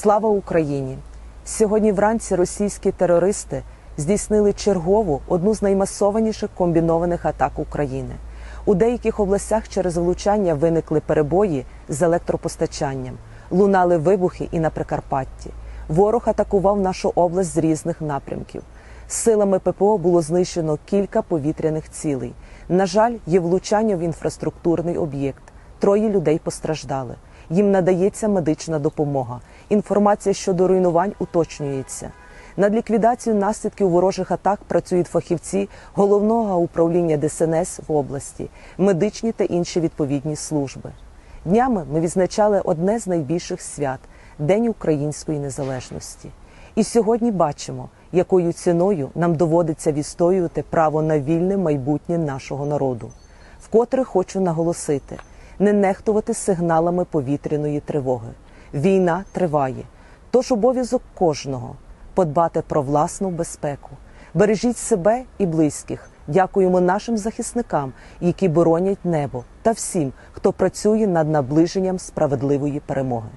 Слава Україні! Сьогодні вранці російські терористи здійснили чергову одну з наймасованіших комбінованих атак України. У деяких областях через влучання виникли перебої з електропостачанням, лунали вибухи і на Прикарпатті. Ворог атакував нашу область з різних напрямків. Силами ППО було знищено кілька повітряних цілей. На жаль, є влучання в інфраструктурний об'єкт. Троє людей постраждали. Їм надається медична допомога. Інформація щодо руйнувань уточнюється. Над ліквідацією наслідків ворожих атак працюють фахівці головного управління ДСНС в області, медичні та інші відповідні служби. Днями ми відзначали одне з найбільших свят День української незалежності. І сьогодні бачимо, якою ціною нам доводиться відстоювати право на вільне майбутнє нашого народу. Вкотре хочу наголосити не нехтувати сигналами повітряної тривоги. Війна триває, тож обов'язок кожного подбати про власну безпеку. Бережіть себе і близьких. Дякуємо нашим захисникам, які боронять небо, та всім, хто працює над наближенням справедливої перемоги.